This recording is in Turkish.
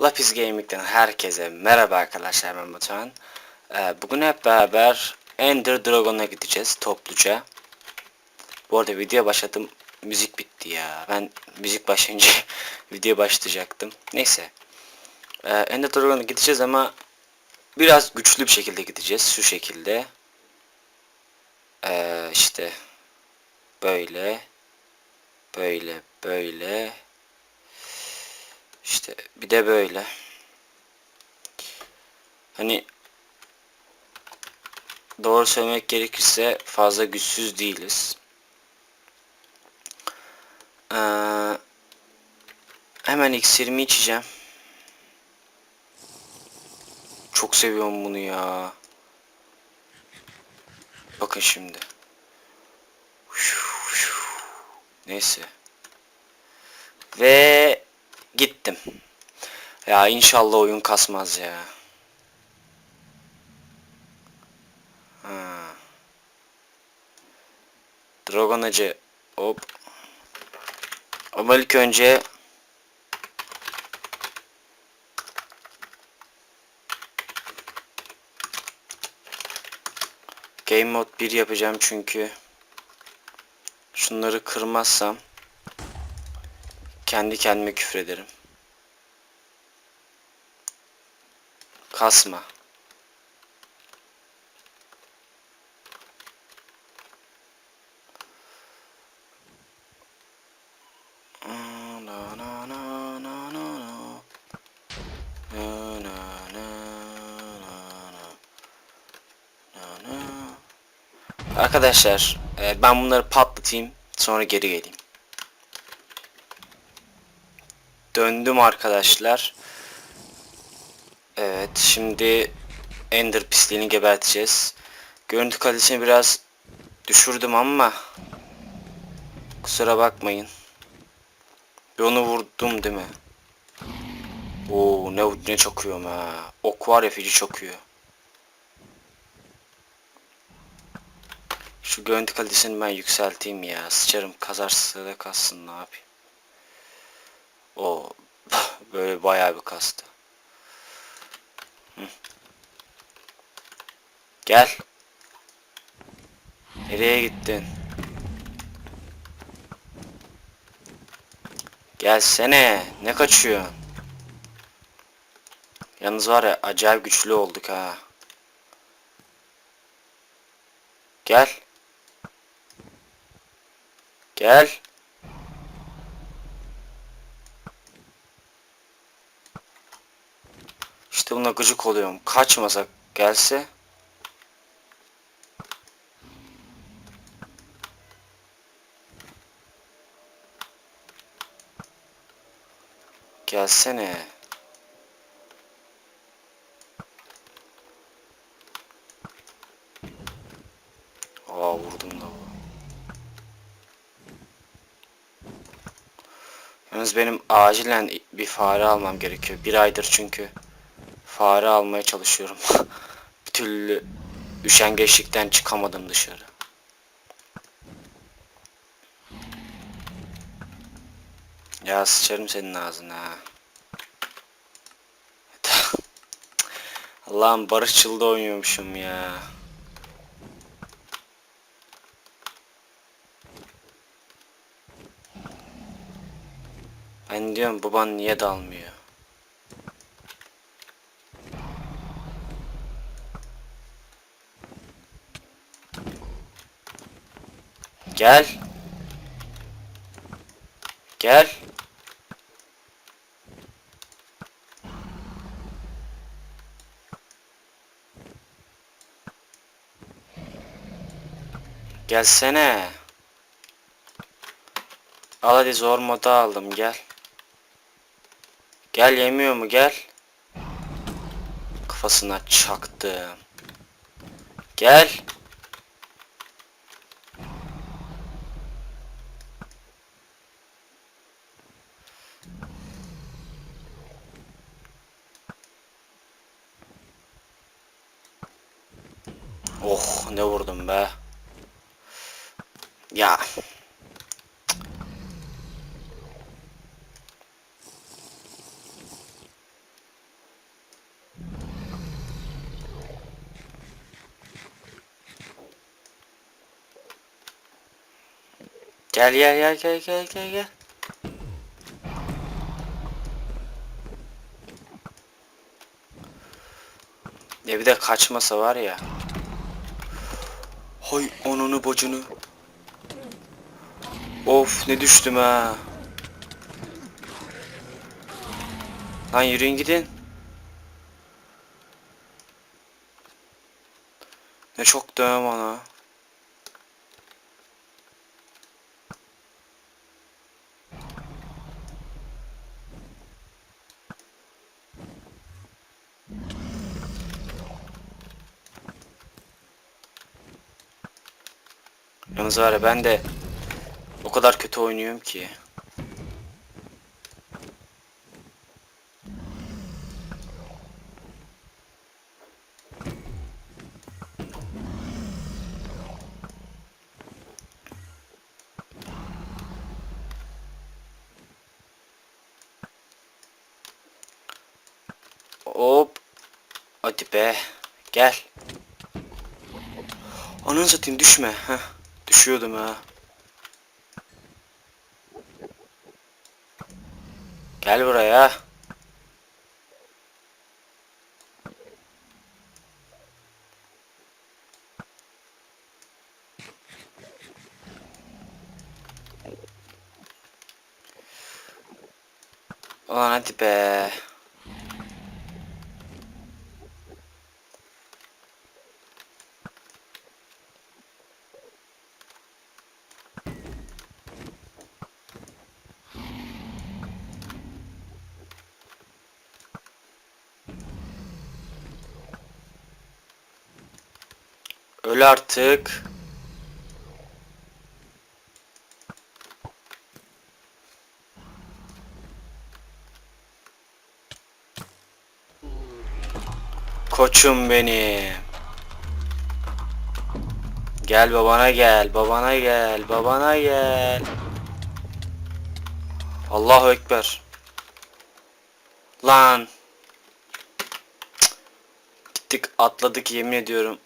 Lapis Gaming'den herkese merhaba arkadaşlar ben Batuhan. Ee, bugün hep beraber Ender Dragon'a gideceğiz topluca. Bu arada video başladım. Müzik bitti ya. Ben müzik başlayınca video başlayacaktım. Neyse. Ee, Ender Dragon'a gideceğiz ama biraz güçlü bir şekilde gideceğiz. Şu şekilde. Ee, işte böyle böyle böyle işte bir de böyle. Hani doğru söylemek gerekirse fazla güçsüz değiliz. Ee, hemen iksirimi içeceğim. Çok seviyorum bunu ya. Bakın şimdi. Neyse. Ve gittim. Ya inşallah oyun kasmaz ya. Ha. Dragon Acı hop. Ama ilk önce Game Mode 1 yapacağım çünkü şunları kırmazsam kendi kendime küfrederim. Kasma. Arkadaşlar e, ben bunları patlatayım sonra geri geleyim. Döndüm arkadaşlar. Evet şimdi Ender pisliğini geberteceğiz. Görüntü kalitesini biraz düşürdüm ama kusura bakmayın. Bir onu vurdum değil mi? Oo ne ne çakıyorum ha. Ok var ya feci çakıyor. Şu görüntü kalitesini ben yükselteyim ya. Sıçarım kazarsa da kassın ne yapayım. O böyle bayağı bir kastı. Hı. Gel. Nereye gittin? Gelsene. Ne kaçıyorsun? Yalnız var ya acayip güçlü olduk ha. Gel. Gel. Buna gıcık oluyorum. Kaçmasak gelse. Gelsene. Aa vurdum da. Yalnız benim acilen bir fare almam gerekiyor. Bir aydır çünkü fare almaya çalışıyorum. bir türlü üşengeçlikten çıkamadım dışarı. Ya sıçarım senin ağzına ha. Allah'ım barışçılda oynuyormuşum ya. Ben diyorum baban niye dalmıyor? Gel. Gel. Gelsene. Al hadi zor moda aldım gel. Gel yemiyor mu gel. Kafasına çaktım. Gel. ne vurdum be. Ya. Gel gel gel gel gel gel gel. Ya bir de kaçması var ya. Hay onunu bacını. Of ne düştüm ha. Lan yürüyün gidin. Ne çok dövüm ana. Yalnız var ya ben de o kadar kötü oynuyorum ki. Hop. Hadi be. Gel. Ananı satayım düşme. Heh. Düşüyordum ha. Gel buraya. Ulan hadi be. Öl artık. Koçum benim. Gel babana gel, babana gel, babana gel. Allahu Ekber. Lan. Cık. Gittik atladık yemin ediyorum.